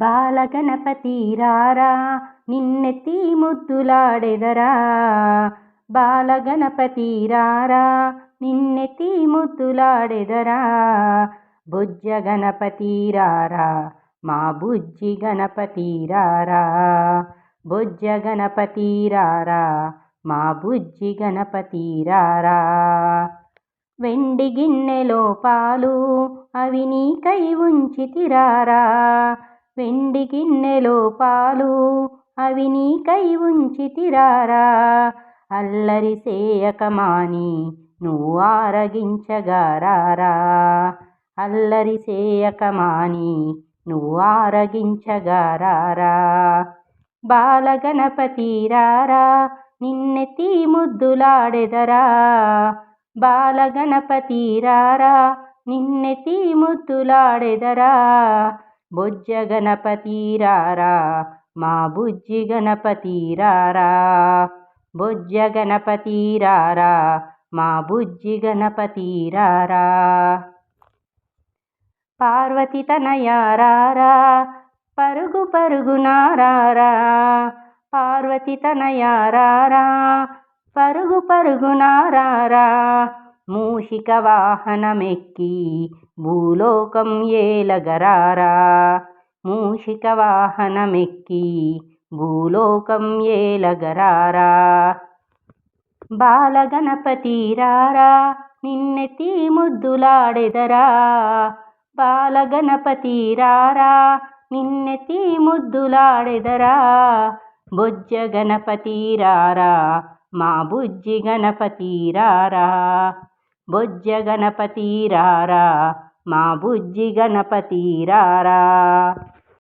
బాలగణపతి రారా నిన్నెత్తి ముద్దులాడెదరా బాలగణపతి రారా నిన్నెత్తి ముద్దులాడెదరా బుజ్జ గణపతి రారా మా బుజ్జి గణపతి రారా. బుజ్జ గణపతి రారా మా బుజ్జి గణపతి రారా. వెండి గిన్నెలో పాలు అవి నీకై ఉంచితిరారా. వెండి గిన్నెలో పాలు అవి నీకై ఉంచితిరారా? అల్లరి సేయకమాని నువ్వు ఆరగించగారారా? అల్లరి సేయకమాని నువ్వు ఆరగించగారారా? బాలగణపతి రారా నిన్నెత్తి ముద్దులాడెదరా? బాలగణపతి రారా నిన్నెత్తి ముద్దులాడెదరా? బొజ్జ గణపతి రారా మా బుజ్జి గణపతి రారా. బొజ్జ గణపతి రారా మా బుజ్జి గణపతి రారా. పార్వతి తనయారారా పరుగు పరుగునారారా పార్వతి తనయారారా పరుగు పరుగునారారా మూషిక వాహనమెక్కి భూలోకం ఏలగరారా మూషిక వాహనమెక్కి భూలోకం ఏలగరారా బాలగణపతి రారా నిన్నెత్తి ముద్దులాడెదరా బాలగణపతి రారా నిన్నెత్తి ముద్దులాడెదరా బొజ్జ గణపతి రారా మా బుజ్జి గణపతి రారా బొజ్జ గణపతి రారా మా బుజ్జి గణపతి రారా.